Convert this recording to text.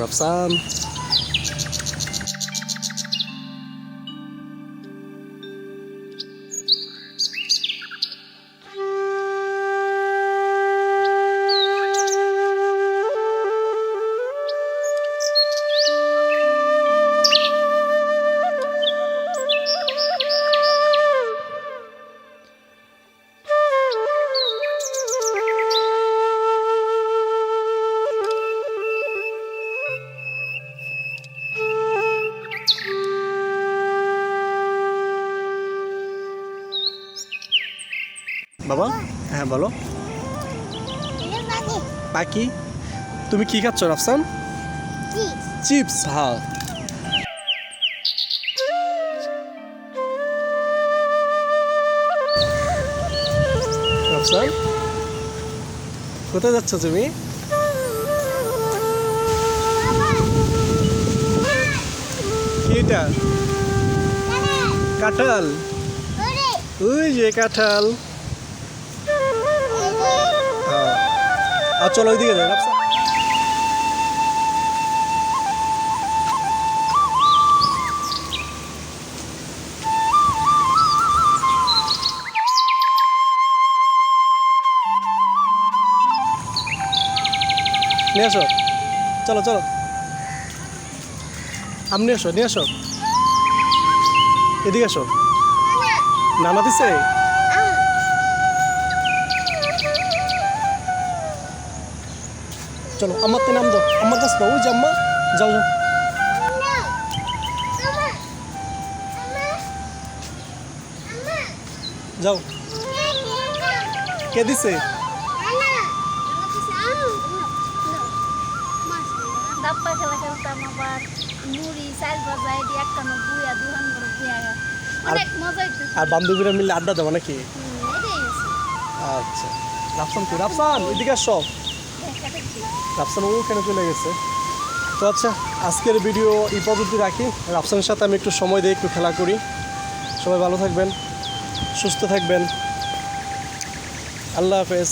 রাফসান বাবা হ্যাঁ বলো। পাখি তুমি কি খাচ্ছ রাফসান? চিপস। হ্যাঁ। রাফসান কোথায় যাচ্ছ তুমি? এটা? কাঁঠাল। ওই যে কাঁঠাল। চলো ওইদিকে যাই নিয়ে আসো। চলো চলো। আপনি আসো, নিয়ে আসো। এদিকে আসো। নানা দিছে? চলো আমার তো নাম দাও। আমার কাছে দাও ওই যে আম্মা যাও যাও। যাও। কে দিছে? দাপ্পা খেলা খেলতাম আবার মুড়ি চাল ভাজা এটি একটা বুয়া দুহান করে বুয়া অনেক মজা হইতো। আর বান্ধবীরা মিলে আড্ডা দেবো নাকি? আচ্ছা। রাফসান কই? রাফসান ওইদিকে আসো। দেখা কেন চলে গেছে। তো আচ্ছা আজকের ভিডিও এই পদ্ধতি রাখি। রাফসানের সাথে আমি একটু সময় দিয়ে একটু খেলা করি। সবাই ভালো থাকবেন, সুস্থ থাকবেন। আল্লাহ হাফেজ।